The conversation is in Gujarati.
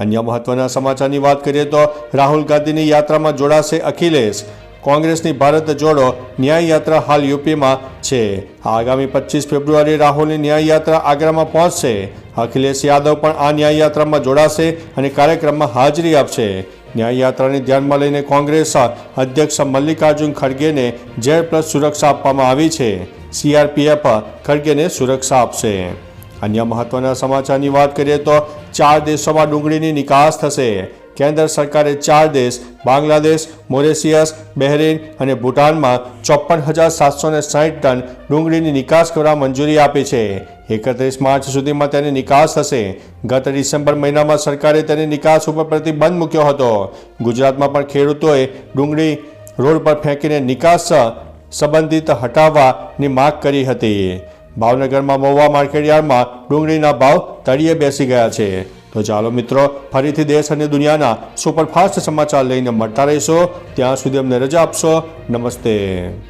અન્ય મહત્વના સમાચારની વાત કરીએ તો રાહુલ ગાંધીની યાત્રામાં જોડાશે અખિલેશ. કોંગ્રેસની ભારત જોડો ન્યાય યાત્રા હાલ યુપીમાં છે. આગામી પચીસ ફેબ્રુઆરી રાહુલની ન્યાય યાત્રા આગ્રામાં પહોંચશે. અખિલેશ યાદવ પણ આ ન્યાય યાત્રામાં જોડાશે અને કાર્યક્રમમાં હાજરી આપશે. ન્યાય યાત્રાને ધ્યાનમાં લઈને કોંગ્રેસ અધ્યક્ષ મલ્લિકાર્જુન ખડગેને ઝેડ પ્લસ સુરક્ષા આપવામાં આવી છે. સીઆરપીએફ ખડગેને સુરક્ષા આપશે. અન્ય મહત્વના સમાચારની વાત કરીએ તો ચાર દેશોમાં ડુંગળીની નિકાસ થશે. કેન્દ્ર સરકારે ચાર દેશ, બાંગ્લાદેશ, મોરેશિયસ, બહેરીન અને ભૂટાનમાં ચોપન હજાર સાતસો ને સાઠ ટન ડુંગળીની નિકાસ કરવા મંજૂરી આપી છે. એકત્રીસ માર્ચ સુધીમાં તેની નિકાસ થશે. ગત ડિસેમ્બર મહિનામાં સરકારે તેની નિકાસ ઉપર પ્રતિબંધ મૂક્યો હતો. ગુજરાતમાં પણ ખેડૂતોએ ડુંગળી રોડ પર ફેંકીને નિકાસ સંબંધિત હટાવવાની માગ કરી હતી. ભાવનગરમાં મહુવા માર્કેટયાર્ડમાં ડુંગળીના ભાવ તળિયે બેસી ગયા છે. તો ચાલો મિત્રો, ફરીથી દેશ અને દુનિયાના સુપરફાસ્ટ સમાચાર લઈને મળતા રહીશો. ત્યાં સુધી અમને રજા આપશો. નમસ્તે.